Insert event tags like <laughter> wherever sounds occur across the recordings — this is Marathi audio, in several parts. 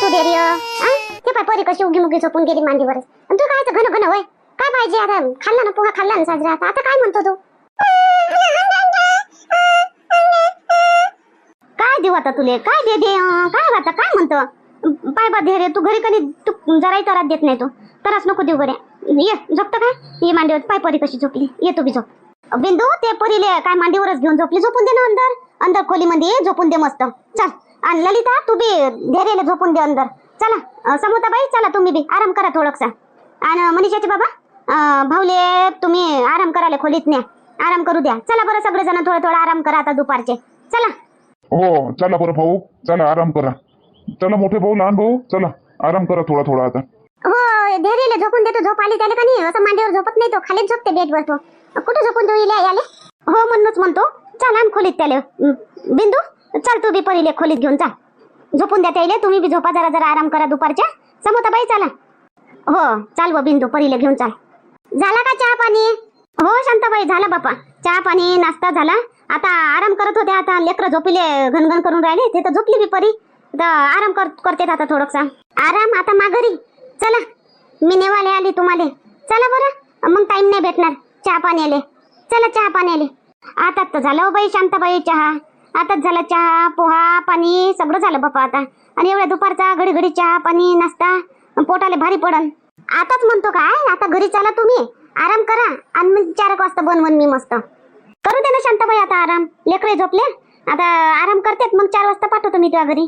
तू देरी ते पाय पोरी कशी उगी मुगी झोपून गेली मांडीवरच. आणि तू काय घन घन होय? काय पाहिजे आता? खाल्ला ना पोहा खाल्ला ना साजरा आता? आता काय म्हणतो तू? काय देऊ आता तुले? काय दे दे काय आता? काय म्हणतो? पाय बा दे तू घरी कधी तू जराही तरात देत नाही तू. तरास नको देऊ बरे ये झोपतं काय ये मांडीवर. पाय पोरी कशी झोपली. ये तू बी झोप. बिंदू ते पोरीले काय मांडीवरच घेऊन झोपली? झोपून दे ना अंदर. अंदर खोलीमध्ये झोपून दे मस्त. चल. आणि ललिता तू बी धैर्याला झोपून दे अंदर. चला समोताबाई चला तुम्ही बी. आराम करा थोडंसं. आणि मनीषाचे बाबा भाऊले तुम्ही आराम करायला खोलीत न्या. आराम करू द्या. चला बरं सगळेजण थोडं थोडं आराम करा आता दुपारचे. चला. हो चला बरं भाऊ. चला आराम करा. चला मोठे भाऊ लहान भाऊ. चला आराम करा थोडा थोडा आता. हो धैर्याला झोपून देतो झोप आली त्याला का नाही? असं मांडीवर झोपत नाही तो. खालीच झोपते बेडवर तो. कुठं झोपून देऊ याले? हो म्हणूनच म्हणतो. चल खोलीत त्याले. बिंदू? चल तू बी पहिले खोलीत घेऊन जा. झोपून द्या त्याला तुम्ही बी झोपा जरा जरा आराम करा दुपारच्या. समोताबाई चला. हो चाल व बिंदू परीले घेऊन चाल. झाला का चहा पाणी? हो शांताबाई झाला बापा. चहा पाणी नाश्ता झाला. आता आराम करत होते आता लेकरं झोपले घनघन करून राहिले. ते तर झोपली बी परी. तर आराम कर करते आता थोडंसं. आराम आता माघारी. चला मी नेवाले आली तुम्हाला. चला बरं मग टाईम नाही भेटणार. चहा आले. चला चहा आले. आता तर झालं हो बाई शांताबाई चहा. आताच झालं चहा पोहा पाणी सगळं झालं बापा आता. आणि एवढ्या दुपारचा घडी घडी चहा पाणी नाश्ता पोटाले भारी पडन. आताच म्हणतो काय आता घरी चला तुम्ही आराम करा आणि चार एक वाजता बनवून मी मस्त. करू दे ना शांताबाई आता आराम लेकरे झोपले. आता आराम करतेत मग चार वाजता पाठवतो मी तुझ्या घरी.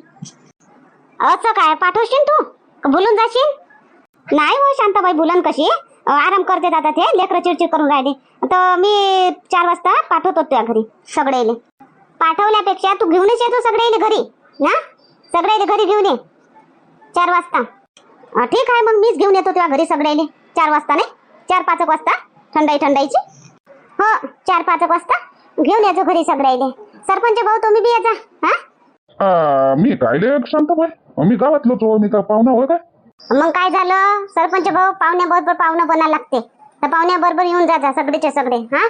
असं काय पाठवशील तू? बोलून जाशील? नाही हो शांताबाई बोलन कशी? आराम करते आता ते लेकरं चिडचिड करून राहिले. तर मी चार वाजता पाठवतो तुझ्या घरी सगळे पाठवल्यापेक्षा तू घेऊनच येतो सगळेले घरी ना? सगळेले घरी घेऊन ये. चार वाजता. ठीक आहे मग मीच घेऊन येतो तुझ्या घरी सगळेले. चार वाजता नाही? चार पाच वाजता? थंडाई थंडाईची? हो चार पाच वाजता. घेऊन यायचो घरी सगळेले. सरपंच भाऊ तुम्ही बी याचा हा? मी काय ले शांताबाई मी गावातलोच मी का पाहुणा होय काय? मग काय झालं? सरपंच भाऊ पाहुण्याबरोबर पाहुणं बना लागते. तर पाहुण्याबरोबर येऊन जा जा सगळेचे सगळे हा?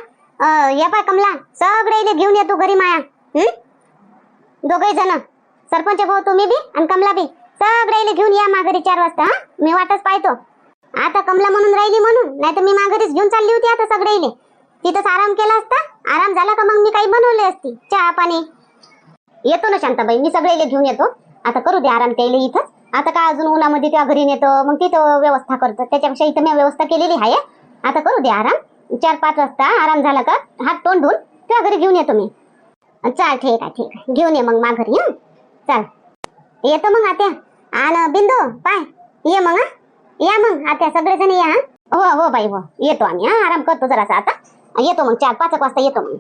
या पाय कमला सगळे घेऊन येतो घरी माया. हं? दोघही जण. सरपंच भाऊ तुम्ही बी आणि कमला बी. सगळ्याला घेऊन या माघारी चार वाजता हा? मी वाटच पाहतो. आता कमला म्हणून राहिली म्हणून नाही तर मी माघारीच घेऊन चालली होती आता सगळ्याने तिथंच आराम केला असता. आराम झाला का मग मी काही बनवले असती. चहा पाणी. येतो ना शांताबाई मी सगळ्याला घेऊन येतो. आता करू दे आराम त्याला इथं आता का अजून उन्हामध्ये त्या घरी नेतो मग तिथं व्यवस्था करतो. त्याच्यापेक्षा इथं मी व्यवस्था केलेली आहे. आता करू दे आराम. चार पाच वाजता आराम झाला का हात तोंड धुवून त्या घरी घेऊन येतो मी. चाल ठीक आहे ठीक आहे. घेऊन ये मग माघारी हं? चाल. येतो मग आत्या. आण बिंदू पाय. ये मग या मग. आत्या सगळेजण या हो? हो बाई हो. येतो आम्ही हा? आराम करतो जरासा आता. येतो मग चार पाच एक वाजता येतो मग.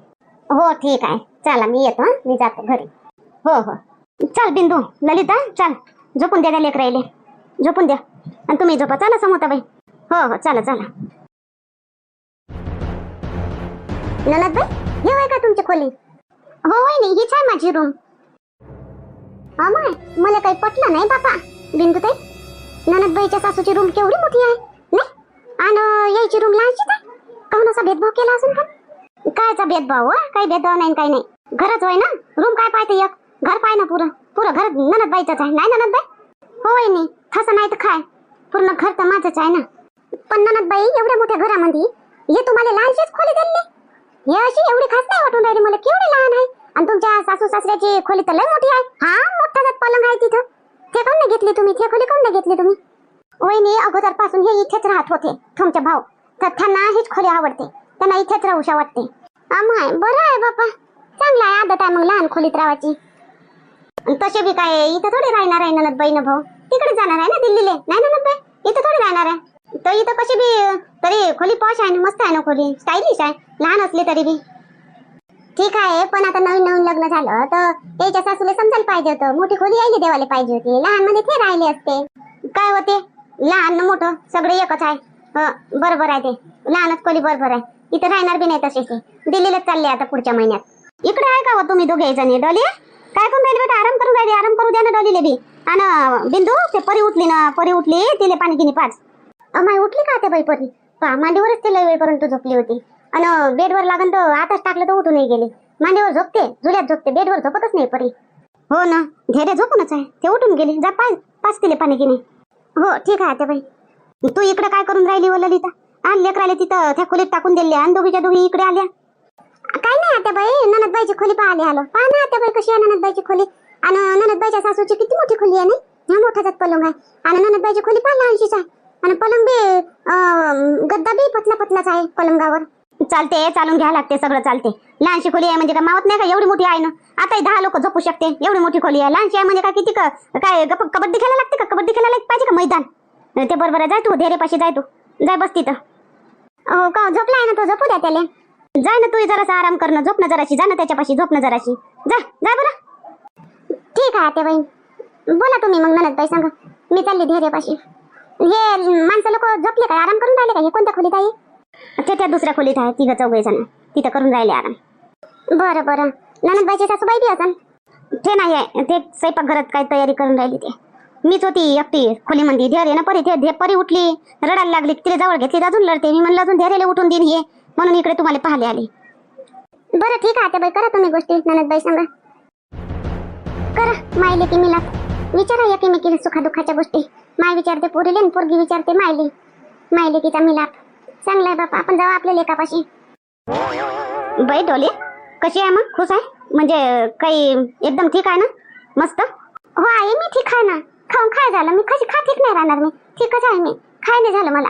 हो ठीक आहे. चला मी येतो मी जातो घरी. हो हो. चल बिंदू. ललिता चल. झोपून द्या त्या राहिले झोपून द्या. आणि तुम्ही झोपा. चला समोताबाई हो हो चला चला. ननदबाई घेऊ आहे का तुमची खोली? हो होय नाही हीच आहे माझी रूम अमाय मला काही पटलं नाही बापा. बिंदू ते ननदबाईच्या सासूची रूम केवढी मोठी आहे नाही? आणि यायची रूम लहानशीच आहे. काहून असा भेदभाव केला असून पण? कायचा भेदभाव हो? काही भेदभाव नाही काही नाही. घरच होय ना? रूम काय पाहते एक? घर पाय ना पुरं. पुरं घर ननदबाईचंच आहे. नाही ननदबाई? होय नाही तसं नाही तर काय? पूर्ण घर तर माझंच आहे ना? पण ननदबाई एवढ्या मोठ्या घरामध्ये हे तुम्हाला लहानशीच खोली दिली? हे अशी एवढी खास नाही वाटून राहिली. मला केवढी लहान आहे. आणि तुमच्या सासू सासऱ्याची खोली तर लय मोठी आहे. हा मोठा जात पलंग आहे तिथं. ते कोण नाही घेतली तुम्ही? ते खोली कोण नाही घेतली तुम्ही? वहिनी अगोदरपासून हे इथेच राहत होते तुमचे भाऊ. तर त्यांना हीच खोली आवडते. त्यांना इथेच राहूश वाटते. आम्हा बरं आहे बापा. चांगला आहे आदत आहे मग लहान खोलीत राहायची. आणि तसे बी काय इथं थोडी राहणार आहे ननदबाई न भाऊ. तिकडे जाणार आहे ना दिल्लीले? नाही ननदबाई इथं थोडी राहणार आहे. तर इथं कशी बी तरी खोली पॉश आहे ना मस्त आहे ना खोली. स्टायलिश आहे. लहान असली तरी बी. ठीक आहे पण आता नवीन नवीन लग्न झालं तर त्याच्या सासूला समजायला पाहिजे होतं. मोठी खोली यायला देवाला पाहिजे होती. लहानमध्ये ते राहिले असते. काय होते? लहान न मोठं सगळे एकच आहे. बरोबर आहे ते. लहानच खोली बरोबर आहे. इथं राहणार बी नाही तसे दिल्लीलाच चालले आता पुढच्या महिन्यात. इकडे आहे का हो तुम्ही दोघे जणी? डोली? काय करून राहिले बेटा? आराम करून राहिले आराम करू द्या ना डोलीले बी. आणि बिंदू ते परी उठली ना परी उठली तिले पाणी गिनी पाच. अमाय उठली का त्या बाई परी पहा मांडीवरच ते लय वेळपर्यंत झोपली होती. आणि बेडवर लागन तर आताच टाकलं तर उठूनही गेली. मांडीवर झोपते झुल्यात झोपते बेडवर झोपतच नाही परी. हो ना धैर्य झोपूनच आहे. ते उठून गेले. जा पाय पाच दिले पाणी की नाही हो ठीक आहे बाई. तू इकडे काय करून राहिली व ललिता? आण लेकराले तिथं त्या खोलीत टाकून दिले. आणि दोघीच्या दोघी इकडे आल्या. काय नाही आता बाई. ननदबाईची खोली पाहिले आलो. पहा ना आता बाई कशी आहे ननदबाईची खोली. आणि ननदबाईच्या सासूची किती मोठी खोली आहे ना हा मोठा जात पलंग आहे. आणि ननदबाईची खोली पाहिला ऐंशीच आहे. आणि पलंग बी अं, गद्दा बी पतला पतलाच आहे पलंगावर. चालते चालून घ्या लागते सगळं चालते. लहानशी खोली आहे म्हणजे का मावत नाही का? एवढी मोठी आहे ना? आता दहा लोक झोपू शकते. एवढी मोठी खोली आहे. लहानशी आहे म्हणजे काय किती क- काय कबड्डी खेळायला लागते का? कबड्डी खेळायला पाहिजे का मैदान? ते बरोबर आहे. जाय तू धेरेपाशी जाय तू. जाय बस तिथं. हो का झोपलाय ना तो? झोपू द्या त्याला. जाय ना तू जरासा आराम कर ना. झोप ना जराशी. जा ना त्याच्यापाशी झोप ना जराशी. जा जा बरं. ठीक आहे ते बाई. बोला तुम्ही मग ननदबाई सांगा. मी चालली धेरेपाशी हे माणसं लोक झोपले काय? आराम करून राहिले का? हे कोणत्या खोलीत आहे? ते त्या दुसऱ्या खोलीत आहे तिघं चौघे जण तिथं करून राहिले आराम. बरं बरं. ननदबाईचे सासूबाई बी असन? ते नाही आहे. ते स्वयंपाक घरात काय तयारी करून राहिली ते. मीच होती एकटी खोलीमध्ये धेर आहे ना परी? ते परी उठली रडायला लागली तिला जवळ घेतली अजून लढते. मी म्हणलं अजून धेरेला उठून देईन हे. म्हणून इकडे तुम्हाला पाहिले आले. बरं ठीक आहे बाई करा तुम्ही गोष्टी. ननदबाई सांगा. करा मायले की मिला विचारा या की मी केली सुखादुखाच्या गोष्टी. माय विचारते पोरीले आणि पोरगी विचारते मायले. मायली तिचा मिलाप. चांगलाय बापा आपण जाऊ आपल्या लेखापाशी बाई डोले कशी आहे मग? खुश आहे? म्हणजे काही एकदम ठीक आहे ना? मस्त? हो आहे मी ठीक आहे ना. खाऊन काय झालं. मी कशी खा ठीक नाही राहणार मी. ठीकच आहे मी. काय नाही झालं मला.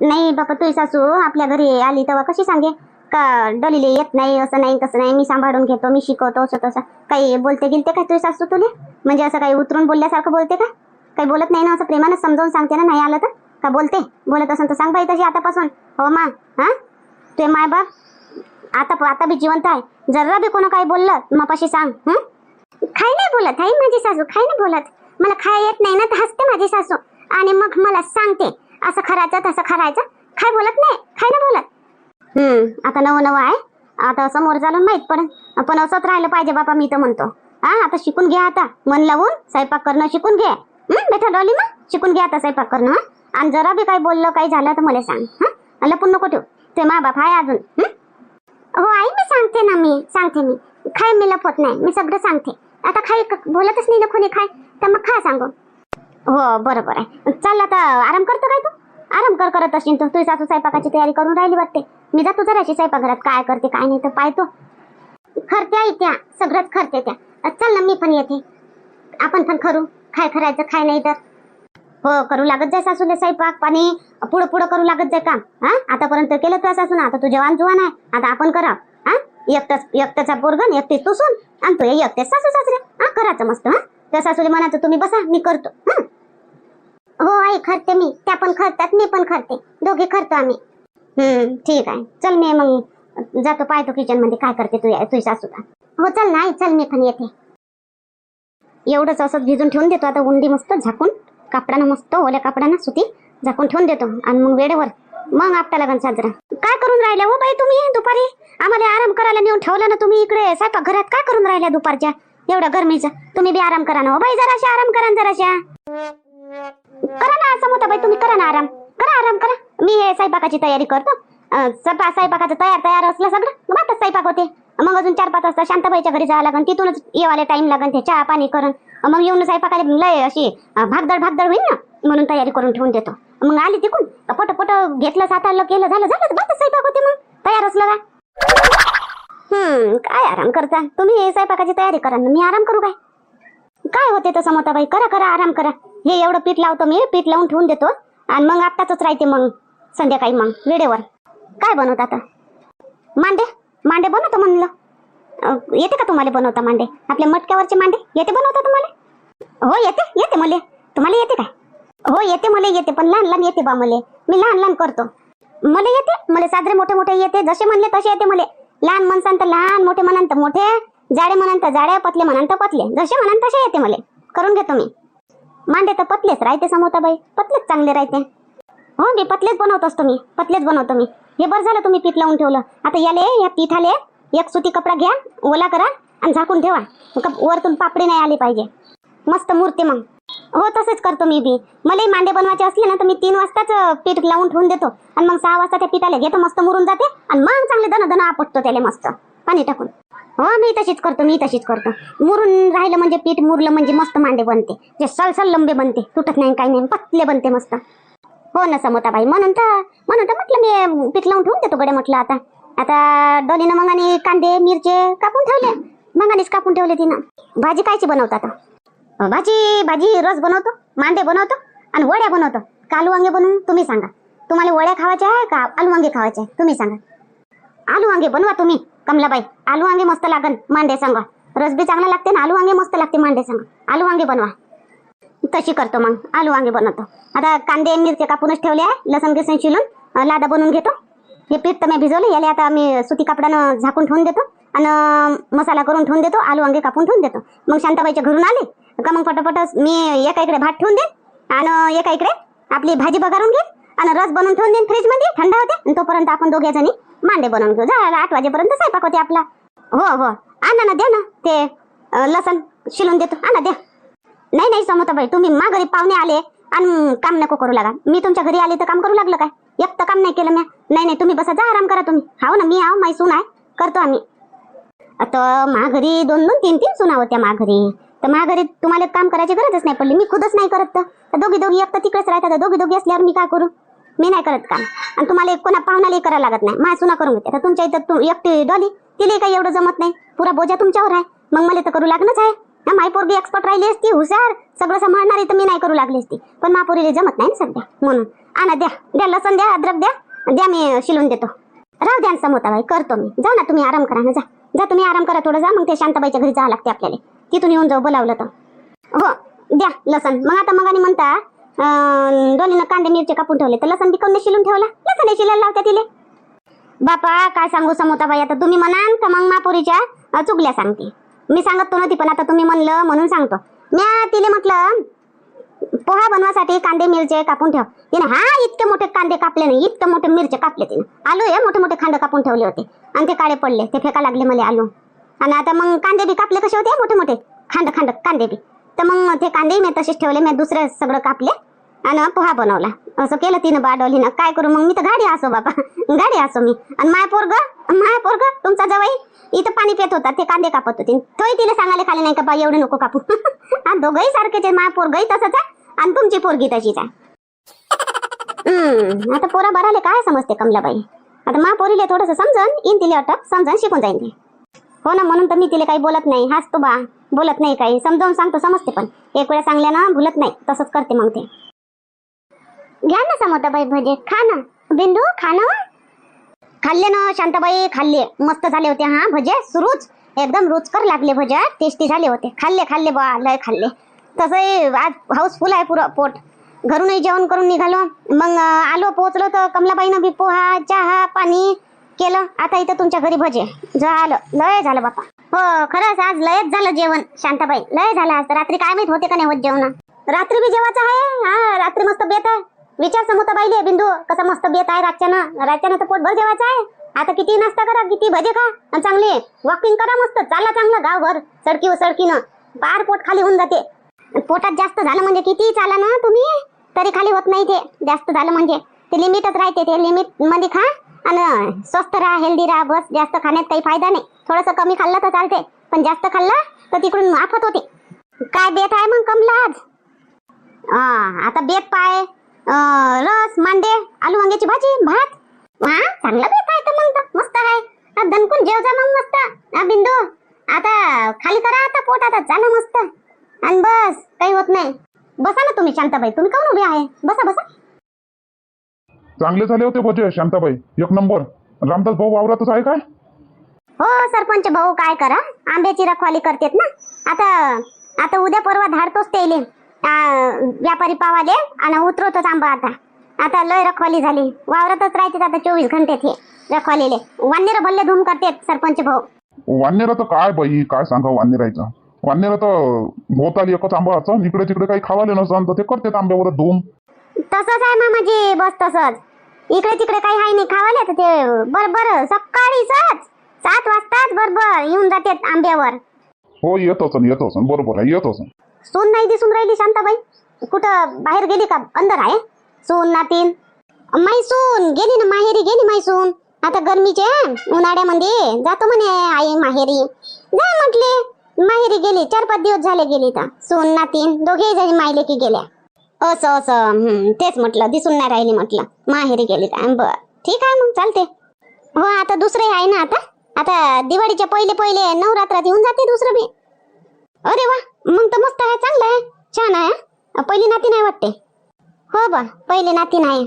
नाही बापा तुझी सासू आपल्या घरी आली तेव्हा कशी सांगे? का डोलीले येत नाही असं नाही तसं नाही. मी सांभाळून घेतो मी शिकवतो असं तसं. काही बोलते गेलते का तुझी सासू तुले? म्हणजे असं काही उतरून बोलल्यासारखं बोलते का? काही बोलत नाही ना असं प्रेमानं समजावून सांगते ना नाही आलं तर? का बोलते? बोलत असेल तर सांग बाई तशी आतापासून. हो मा हा? ते माय बाप आता आता बी जिवंत आहे. जरा बी कोणा काही बोललं मापाशी सांग हं? खाय नाही बोलत आहे माझी सासू खाय नाही बोलत. मला खाय येत नाही ना तर हसते माझी सासू. आणि मग मला सांगते असं करायचं तसं करायचं काय बोलत नाही खाय नाही बोलत. हम्म आता नवं नवं आहे. आता समोर चालून माहीत पडेल. पण असंच राहिलं पाहिजे बापा मी तर म्हणतो. हा आता शिकून घ्या आता. मन लावून स्वयंपाक करणं शिकून घे. बेटा डॉली मग. शिकून घ्या आता स्वयंपाक करणं आणि जरा बी काही बोललं काही झालं तर मला सांग हा? लपून नको ठेव. ते मा बाप आहे अजून हो? आई मी सांगते ना मी सांगते मी. खाय मी लपवत नाही. मी सगळं सांगते. आता खाय बोलतच नाही ना कोणी खाय. तर मग खा सांगू. हो बरोबर आहे. चल आता आराम करतो काय तू? आराम कर करत असेल तू. तुझी सासू स्वयंपाकाची तयारी करून राहिली वाटते. मी जातो जराशी स्वयंपाकघरात. काय करते काय नाही तर पाहतो. खरत्या आई त्या सगळंच खरते त्या. चल ना मी पण येते. आपण पण करू. काय करायचं काय नाही तर? हो करू लागत जाय सासूले स्वयंपाक पाणी. पुढं पुढं करू लागत जाय काम हा? आतापर्यंत केलं तुझ्या सासून आता तू जवान जुवान आहे. आता आपण करा हा? एकटाच एकट्याचा पोरगण एकटीच तू सून. आणि तू एकटे सासू सासरे हा? करायचं मस्त हा? त्या सासूले म्हणायचं तुम्ही बसा मी करतो. हा? हो आई खरते मी. त्या पण खरतात मी पण खरते दोघे खरतो आम्ही. हम्म ठीक आहे. चल मी मग जातो पाहतो किचनमध्ये काय करते तू तुझी सासू का हो चल ना आई चल मी पण येते. एवढंच असं भिजून ठेवून देतो. आता उंडी मस्त झाकून कापडानं मस्त ओल्या कापडानं सुती झाकून ठेवून देतो. आणि मग वेळेवर मग आपटा लागन साजरा. काय करून राहिल्या हो बाई तुम्ही दुपारी? आम्हाला आराम करायला नेऊन ठेवलं ना तुम्ही इकडे? स्वयंपाक घरात काय करून राहिल्या दुपारच्या? एवढ्या गरमीचा. तुम्ही बी आराम करा ना. हो बाई जराशा आराम करा जराशा. करा ना असं मोठा बाई तुम्ही करा ना आराम. करा आराम करा. मी हे स्वयंपाकाची तयारी करतो. अं, स्वयंपाकाचं तयार तयार असलं सगळं मग आता स्वयंपाक होते. मग अजून चार पाच वाजता शांताबाईच्या घरी जावं लागन तिथूनच येवाले टाइम लागेल ते चहा पाणी करून मग येऊन स्वयंपाकाला लय अशी भागदळ भागदड भागदड होईल ना म्हणून तयारी करून ठेवून देतो. मग आली तिकून पट पट घेतलं सातारलं केलं झालं झालं बस स्वयंपाक होते मग. तयार असलं का हम्म काय आराम करता? तुम्ही हे स्वयंपाकाची तयारी करा ना मी आराम करू काय? काय होते तसं मोठाबाई करा करा आराम करा. हे एवढं पीठ लावतो मी पीठ लावून ठेवून देतो. आणि मग आत्ताच राहते मग संध्याकाळी मग वेळेवर. काय बनवता आता? मांडे? मांडे बनवतो म्हणलं? येते का तुम्हाला बनवता मांडे? आपल्या मटक्यावरचे मांडे? येते बनवता तुम्हाला? हो येते येते मले. तुम्हाला येते काय? हो येते मला येते पण लहान लहान येते बा मले. मी लहान लहान करतो. मला येते मला साजरे मोठे मोठे येते जसे म्हणले तसे येते मले. लहान म्हणसान तर लहान मोठे म्हणान तर मोठे जाडे म्हणान तर जाडे पतले म्हणान तर पतले. जसे म्हणान तसे येते मले. करून घेतो मी. मांडे तर पतलेच राहते समोता बाई. पतलेच चांगले राहते. हो मी पतलेच बनवत असतो मी. पतलेच बनवतो मी. हे बरं झालं तुम्ही पीठ लावून ठेवलं. आता याले या पिठाले एक सुती कपडा घ्या ओला करा आणि झाकून ठेवा. वरतून पापडी नाही आली पाहिजे. मस्त मूर्ती मग. हो तसेच करतो मी बी. मलाही मांडे बनवायचे असले ना तर मी तीन वाजताच पीठ लावून ठेवून देतो. आणि मग सहा वाजता त्या पिठाला घेतो मस्त मुरून जाते. आणि मग चांगले दन दन आपटतो त्याला मस्त. पाणी टाकून. हो मी तशीच करतो मी तशीच करतो. मुरून राहिलं म्हणजे पीठ मुरलं म्हणजे मस्त मांडे बनते. जे सलसल लंबे बनते तुटत नाही काही नाही पतले बनते मस्त. हो ना समोताबाई. म्हणून तर म्हणून तर म्हटलं मी पीठ लावून ठेवून देतो गड्या म्हटलं आता. आता डोलीनं मग आणि कांदे मिरचे कापून ठेवले. मग आणिच कापून ठेवले तिनं. भाजी कायची बनवतात भाजी भाजी रस बनवतो मांडे बनवतो आणि वड्या बनवतो. का आलू वांगे बनवून तुम्ही सांगा. तुम्हाला वड्या खावायच्या आहे का आलू वांगे खावायचे आहे? तुम्ही सांगा. आलू वांगे बनवा तुम्ही कमलाबाई. आलू वांगे मस्त लागन मांडे सांगा. रस बी चांगला लागते ना आलू वांगे मस्त लागते मांडे सांगा. आलू वांगे बनवा. तशी करतो मग. आलू वांगे बनवतो. आता कांदे मिरचे कापूनच ठेवले आहे. लसण गिसण शिलून लादा बनवून घेतो. हे पीठ तर मी भिजवले. याला आता मी सुती कपड्यानं झाकून ठेवून देतो. आणि मसाला करून ठेवून देतो. आलू वांगे कापून ठेवून देतो. मग शांताबाईच्या घरून आले. का मग पटापट मी एका इकडे भात ठेवून देईन. आणि एका इकडे आपली भाजी बघारून घेईन. आणि रस बनवून ठेवून देईन फ्रीजमध्ये थंड होते. आणि तोपर्यंत आपण दोघे जणी मांडे बनवून घेऊ. झाला आठ वाजेपर्यंत स्वयंपाक होते आपला. हो हो. आणा ना द्या ना. ते लसूण लसण शिलून देतो. आणा द्या. नाही नाही समोताबाई तुम्ही मा घरी पाहुणे आले आणि काम नको करू लागा. मी तुमच्या घरी आले तर काम करू लागलं काय? एक तर काम नाही केलं म्या. नाही नाही तुम्ही बसा जा आराम करा तुम्ही. हाव ना मी आहो माई सून आहे. करतो आम्ही. आता माघरी दोन दोन तीन तीन सुना होत्या माघरी तर माघरी तुम्हाला काम करायची गरजच नाही पडली. मी खुदच नाही करत तर. दोघी दोघी एक तर तिकडेच राहतात दोघी दोघी असल्यावर मी काय करू? मी नाही करत काम. आणि तुम्हाला एक कोणा पाहुणाला करायला लागत नाही. माझ्या सुना करून घेते. आता तुमच्या इथं एकटी डॉली तिला काही एवढं जमत नाही. पुरा बोजा तुमच्यावर आहे. मग मला तर करू लागणंच आहे. ना माय पोरगी एक्सपर्ट राहिली असती हुशार सगळं सांभाळणारी तर मी नाही करू लागली असती. पण महापुरीला जमत नाही ना सध्या. म्हणून आणा द्या द्या लसण द्या अद्रक द्या द्या मी शिलून देतो. राहू द्या समोता समोताबाई करतो मी. जाऊ ना तुम्ही आराम करा ना जा. जा तुम्ही आराम करा थोडं जा. मग ते शांताबाईच्या घरी जावं लागते आपल्याला. तिथून येऊन जाऊ बोलावलं तर. हो द्या लसण. मग आता मग म्हणता अं, दोन्हीनं कांदे मिरचे कापून ठेवले तर लसण बिकवून शिलून ठेवला? लसण शिलायला लावत्या तिले? बापा काय सांगू समोताबाई आता तुम्ही म्हणाल तर मग मापुरीच्या चुकल्या चुगल्या सांगते. मी सांगत तो नव्हती पण आता तुम्ही म्हणलं म्हणून सांगतो. मी तिले म्हटलं पोहा बनवासाठी कांदे मिरचे कापून ठेव. तिने हा इतके मोठे कांदे कापले नाही इतके मोठे मिरचे कापले तिने. आलू हे मोठे मोठे खांड कापून ठेवले होते. आणि ते काळे पडले ते फेका लागले मला आलू. आणि आता मग कांदे बी कापले कसे होते? मोठे मोठे. खांड खांड कांदे बी. तर मग ते कांदे मी तसेच ठेवले मी दुसरे सगळं कापले. आणि पोहा बनवला. असं केलं तिनं बाडवलीनं काय करू मग? मी तर गाडी असो बाबा. गाडी असो मी. आणि माय पोरग? माय पोरग? तुमचा जवळ इथं पाणी पित होता. ते कांदे कापत होते. तोही तिला सांगायला खाली नाही का बा एवढे नको कापू. <laughs> आणि दोघंही सारखेच आहे माय पोरगही तसंच आहे. आणि तुमची पोरगी तशीच आहे. हम्म, आता पोरा बराले काय समजते कमलाबाई? आता मा पोरीले थोडस समजन इन तिले अटक समजन शिकून जाईन हो ना म्हणून तर मी तिला काही बोलत नाही. हसतो बा. बोलत नाही काही. समजावून सांगतो समजते पण. एक वेळा सांगल्या ना भुलत नाही. तसंच करते मग ते. घ्या ना समोताबाई भजे खा ना. बिंदू खा ना हो. खाल्ले ना शांताबाई खाल्ले. मस्त झाले होते हा भजे सुरूच. एकदम रुचकर लागले भजे टेस्टी झाले होते. खाल्ले खाल्ले बा लय खाल्ले. तसंही आज हाऊसफुल आहे पुरं पोट. घरूनही जेवण करून निघालो. मग आलो पोहोचलो तर कमलाबाईनं बी पोहा चहा पाणी केलं. आता इथं तुमच्या घरी भजे. झालं लय झालं बापा. हो खरंच आज लयच झालं जेवण शांताबाई. लय झालं आज. रात्री काय माहीत होते का नाही होत जेवण? रात्री बी जेवायचं आहे? हा रात्री मस्त बेत आहे. विचार समोता बाईले बिंदू. कसं मस्त बेत आहे रातच्यानं. रातच्यानं तर पोटभर जेवायचं आहे. आता किती नाश्ता करा किती भजे खा. आणि चांगले वॉकिंग करा मस्त. चालला चांगलं गावभर. सडकी सडकीनं पार पोट खाली होऊन जाते. पोटात जास्त झालं म्हणजे किती चाला ना तुम्ही? तरी खाली होत नाही ते. जास्त झालं म्हणजे. ते लिमिटच राहते ते. लिमिटमध्ये खा आणि स्वस्त राहा हेल्दी राहा. बस. जास्त खाण्यात काही फायदा नाही. थोडंसं कमी खाल्लं तर चालते. पण जास्त खाल्लं तर तिकडून आफत होते. काय बेत आहे मग कमला आज हा आता बेत पाय. रस मांडे आलू वांग्याची भाजी भात. हा चांगला बेत आहे तर मग मस्त आहे. दणकून जेव जा मग मस्त. बिंदू आता खाली करा आता पोट आता चाला मस्त. आणि बस काही होत नाही. बसा ना तुम्ही शांताबाई. तुम्ही काऊन उभे आहे? बसा बसा. चांगले झाले होते भजे शांताबाई. एक नंबर. रामदास भाऊ वावरातच आहे काय? हो सरपंच भाऊ काय करा? आंब्याची रखवाली करतेत ना. आता आता उद्या परवा धाडतोच तेले. व्यापारी पावाले आणि उतरवतोच आंबा आता. आता लय रखवाली झाली. वावरातच राहते आता चोवीस घंटे ते रखवालीले. वानेर भल्ले धूम करतेत सरपंच भाऊ. वानेरा तर काय बाई काय सांगा वानेरायचं वानेरा तर भोवताली एकच आंबा असं इकडे तिकडे काही खावाले नसन तर ते करतात आंब्यावर धूम तसंच आहे मामाजी बस तसंच. इकडे तिकडे काही आहे नाही खावाले तर ते बरोबर सकाळी सच सात वाजताच बरोबर येऊन जातात आंब्यावर. हो येत असन येत असन बरोबर आहे येत सून नाही दिसून राहिली शांताबाई. कुठं बाहेर गेली का? अंदर आहे. सून नातीन. माई गेली ना माहेरी गेली माई आता गरमीचे उन्हाळ्यामध्ये. जातो म्हणे आई माहेरी. जा म्हटले माहेरी गेली. चार पाच दिवस झाले गेली तर सोन नातीन दोघे जणी मायले की गेल्या. असं असं तेच म्हटलं. दिसून नाही राहिली म्हटलं. माहेरी गेली तर बर ठीक आहे मग चालते हो आता दुसरे आहे ना आता? आता दिवाळीच्या पहिले पहिले नवरात्रात येऊन जाते दुसरं बी. अरे वा! मग तर मस्त आहे चांगलं आहे. छान आहे पहिली नाती नाही वाटते. हो बा पहिली नाती नाही.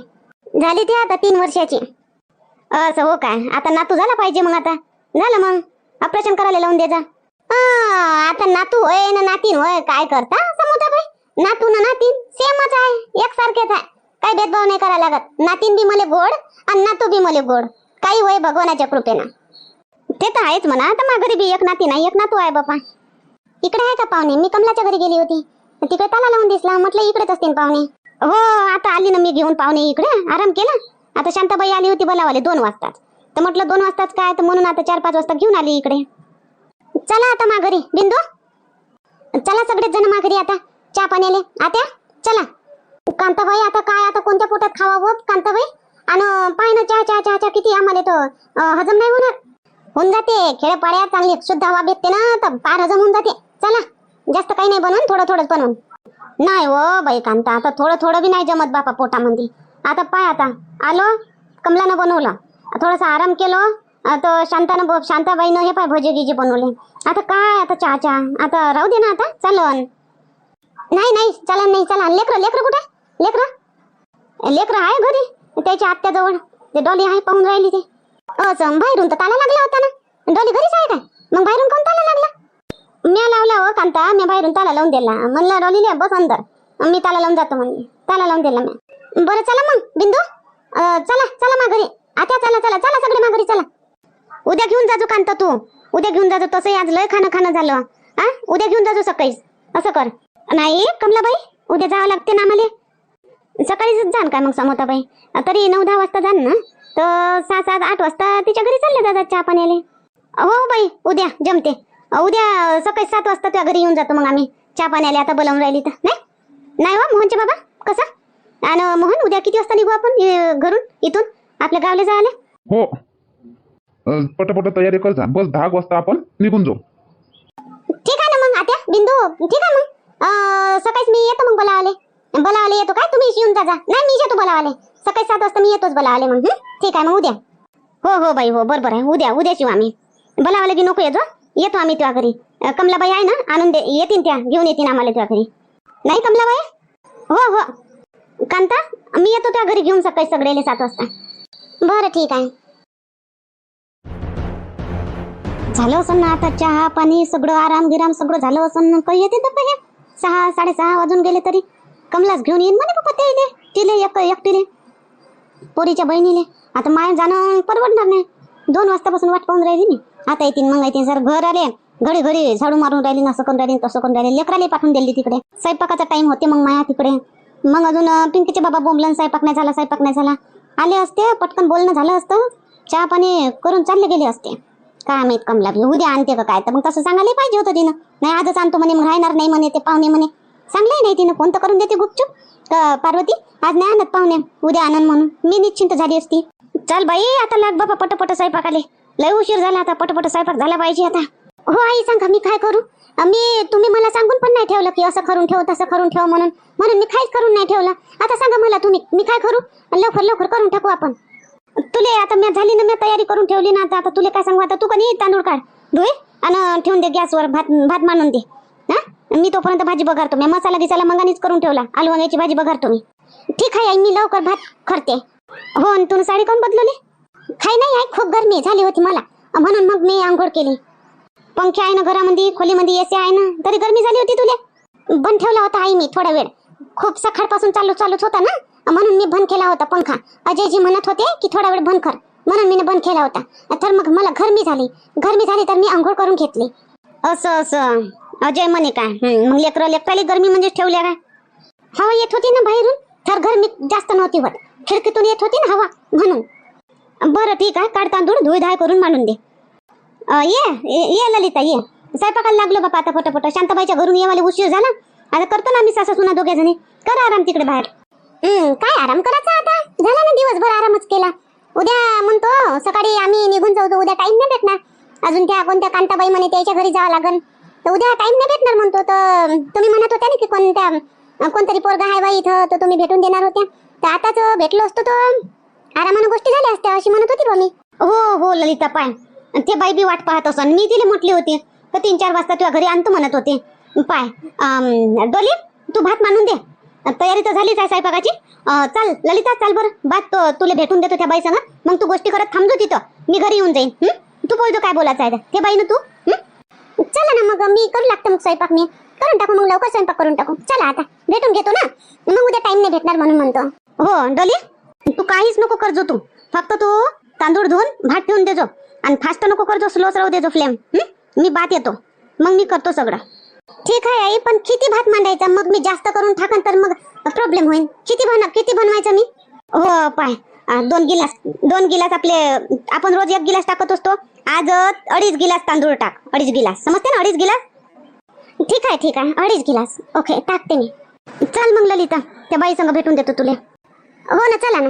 झाली ती आता तीन वर्षाची. असं हो काय? आता नातू झाला पाहिजे मग आता. झालं मग. ऑपरेशन करायला लावून दे जा. आता नातू होय ना नातीन होय काय करता? समुदाबाई नातू ना नातीन सेमच आहे एकसारखेच आहे. काही भेदभाव नाही करायला लागत. नातीन बी मले गोड आणि नातू बी मले गोड. काही होय भगवानाच्या कृपेनं. ते तर आहेच म्हणा आता माझ्या घरी बी एक नाती नाही एक नातू आहे बापा. इकडे आहे का पाहुणे? मी कमलाच्या घरी गेली होती. तिकडे ताला लावून दिसला. म्हटलं इकडेच असतील पाहुणे. हो आता आली ना मी घेऊन पाहुणे इकडे. आराम केला. आता शांताबाई आली होती बोलावाले दोन वाजताच. तर म्हटलं दोन वाजताच काय? तर म्हणून आता चार पाच वाजता घेऊन आली इकडे. चला आता माघारी बिंदू? चला सगळेच जण माघारी आता. चहा पाण्याले. आत्या चला. कांताबाई आता काय? आता कोणत्या पोटात खावावं कांताबाई? आणि पाय ना चहा चहा चहा चहा. किती आम्हाला तो हजम नाही होणार. होऊन जाते. खेड्यापाड्यात चांगली शुद्ध हवा भेटते ना तर पार हजम होऊन जाते. चला जास्त काही नाही बनवून थोडं थोडंच बनवून. नाही हो बाई कांता आता थोडं थोडं बी नाही जमत बापा पोटामध्ये. आता पाय आता आलो कमलानं बनवलं. थोडासा आराम केलो अं, तो शांतानं शांताबाईनं हे पाय भजे गिजे बनवले. आता काय आता चहा चहा आता राहू दे ना आता चालन. नाही नाही चालन नाही चला लेकरं लेकरं कुठे? लेकरं? लेकरं आहे घरी त्याच्या आत्याजवळ. ते डॉली आहे पाहून राहिली ते. असं बाहेरून तर ताला लागला होता ना. डॉली घरीच आहे काय? मग बाहेरून कोण ताला लागला? मी लावला हो कांता मी बाहेरून ताला लावून दिला. म्हणलं डॉलीले बस अंदर. मी ताला लावून जातो म्हणले. ताला लावून दिला मी बरं चला मग बिंदू. चला चला मा घरी. आता चला चला चला सगळे मा घरी चला. उद्या घेऊन जाजो कांता तू. उद्या घेऊन जाजो तसंही आज लय खाणं खाणं झालं. हा उद्या घेऊन जाजो सकाळीच. असं कर. नाही कमलाबाई उद्या जावं लागते ना आम्हाला. सकाळीच जाण काय मग समोताबाई? तरी नऊ दहा वाजता जाण ना? तर सहा सात आठ वाजता तिच्या घरी चालले दादा चहा पाण्याला. हो बाई उद्या जमते. उद्या सकाळी सात वाजता त्या घरी येऊन जातो मग आम्ही. चहा पाण्याले आता बोलावून राहिली तर. नाही? नाही हो मोहनचे बाबा? कसं? आणि मोहन उद्या किती वाजता निघू आपण घरून इथून? आपल्या गावले जायला? हो. पटापट तयारी कर जा. बस दहा वाजता आपण निघून जाऊ. ठीक आहे ना मग आत्या बिंदू. ठीक आहे मग. सकाळीच मी येतो मग बोलावाले. बोलावाले येतो काय? तुम्ही येऊन जा. नाही मी येतो बोलावाले. सकाळी सात वाजता मी येतोच बोलावाले मग? ठीक आहे मग उद्या. हो हो बाई हो बरोबर आहे. उद्या उद्याच येऊ आम्ही. बोलावाले की नको येतो येतो आम्ही तुझ्या घरी. कमलाबाई आहे ना? आणून दे. येतील त्या. घेऊन येतील आम्हाला तुझ्या घरी. नाही कमलाबाई? हो हो. कांता मी येतो त्या घरी घेऊन सकाळी सगळेले सात वाजता. बरं ठीक आहे. झालं असं ना आता चहा पाणी सगळं आराम गिराम सगळं झालं असं ना काही येते तर हे सहा साडेसहा वाजून गेले तरी. कमलाच घेऊन येईन म्हणे पप्पा ते इथे तिले एक एकटीले. पोरीच्या बहिणीले. आता माय जाणं परवडणार नाही. दोन वाजतापासून वाट पाहून राहिली मी. आता येतील मग येतील. सर घर आले घडी घडी झाडू मारून राहिली असं करून राहिली तसं करून राहिली लेकराला पाठवून दिली तिकडे. स्वयंपाकाचा टाइम होते मग माया तिकडे. मग अजून पिंकीचे बाबा बोंबलन स्वयंपाक नाही झाला स्वयंपाक नाही झाला. आले असते पटकन बोलणं झालं असतं. चहा पाणी करून चालले गेले असते. काय माहीत कमला उद्या आणते का काय? तर मग तसं सांगायला पाहिजे होतं तिनं. नाही आजच आणतो म्हणे मग राहणार नाही म्हणे ते पाहुणे म्हणे. सांगलंय नाही तिनं. कोणतं करून देते गुपचूप? का पार्वती? आज नाही आणत पाहुणे. उद्या आणन म्हणून. मी निश्चिंत झाली असती. चल बाई आता लाग बाबा पटपट स्वयंपाक आले लय उशीर झाला आता पटपट स्वयंपाक झाला पाहिजे आता. हो आई सांगा मी काय करू? मी तुम्ही मला सांगून पण नाही ठेवलं की असं करून ठेव तसं करून ठेव म्हणून. म्हणून मी काहीच करून नाही ठेवलं. आता सांगा मला तुम्ही मी काय करू? लवकर लवकर करून टाकू आपण. तुले आता मी झाली ना मी तयारी करून ठेवली ना आता आता तुले काय सांगू? आता तू कधी तांदूळ काढ? धुय आणि ठेवून दे गॅसवर भात भात मानून दे. हा? मी तोपर्यंत भाजी बघारतो. मी मसाला गिसाला मंगानीच करून ठेवला. आलू वांग्याची भाजी बघारतो मी. ठीक आहे आई मी लवकर भात करते. हो आणि तू साडी कोण बदलवली? काही नाही. खूप गरमी झाली होती मला. म्हणून मग मी आंघोळ केली. पंखे आहे ना घरामध्ये खोलीमध्ये एसी आहे ना तरी गरमी झाली होती तुला. बंद ठेवला होता आई मी थोडा वेळ. खूप सकाळपासून चालू चालूच होता ना म्हणून मी बंद केला होता पंखा. अजयजी म्हणत होते की थोडा वेळ बंद कर म्हणून मी बंद केला होता. तर मग मला गरमी झाली. गरमी झाली तर मी आंघोळ करून घेतली. असं असं. अजय म्हणे काय? मग लेकर लेकराली गरमी म्हणजे ठेवल्या का हवा येत होती ना बाहेरून तर गरमी जास्त नव्हती होत. खिडकीतून येत होती ना हवा म्हणून. बरं ठीक आहे. काढ तांदूळ धुई धाय करून मांडून दे. ये ये ये ललिता ये. स्वयंपाकाला लागलो बापा आता पटापट. शांताबाईच्या घरून येवाले उशीर झाला. आता करतो ना आम्ही सासू सुना दोघे जणी करा आराम तिकडे बाहेर. हम्म काय आराम करायचा आता? झाला ना दिवसभर आरामच केला. उद्या म्हणतो सकाळी आम्ही निघून जाऊ तर उद्या टाइम नाही भेटणार. अजून त्या कोणत्या कांताबाई म्हणे त्याच्या घरी जावं लागन. तर उद्या टाइम नाही भेटणार म्हणतो. तर तुम्ही म्हणत होत्या ना की कोणत्या कोणतरी पोरगा आहे बाई इथं तर तुम्ही भेटून देणार होत्या. तर आताच भेटलो असतो तर आरामानं गोष्टी झाल्या असत्या अशी म्हणत होती बा मी. हो हो ललिता पाय ते बाई बी वाट पाहत असन. मी तिला म्हटली होती. तर तीन चार वाजता तुझ्या घरी आणतो म्हणत होते. पाय डोली तू भात मांडून दे. तयारी तर झालीच आहे स्वयंपाकाची. चल ललिता चाल बरं. भात तो- तुला भेटून देतो त्या बाई संग मग तू गोष्टी करत थांबतो तिथं. मी घरी येऊन जाईन? तू बोलतो काय बोलायचं आहे ते. बाई ना तू? चला ना मग मी करू लागतो मग स्वयंपाक मी. करून टाकू मग लवकर स्वयंपाक करून टाकू. चला आता. भेटून घेतो ना. मग उद्या टाइम नाही भेटणार म्हणून म्हणतो. हो डोली? काहीच नको करजो तू. फक्त तू तांदूळ धुवून भात ठेवून देजो. आणि फास्ट नको करजो स्लोच राहू देजो फ्लेम मी भात येतो. मग मी करतो सगळं. ठीक आहे आई पण किती भात मांडायचा? मग मी जास्त करून टाकन तर मग प्रॉब्लेम होईल किती बन किती बनवायचं मी? हो पाय. दोन गिलास दोन गिलास आपले आपण रोज एक गिलास टाकत असतो. आज अडीच गिलास तांदूळ टाक. अडीच गिलास. समजते ना अडीच गिलास? ठीक आहे ठीक आहे. अडीच गिलास. ओके टाकते मी. चल मग ललिता त्या बाई संग भेटून देतो तुले. हो ना चला ना.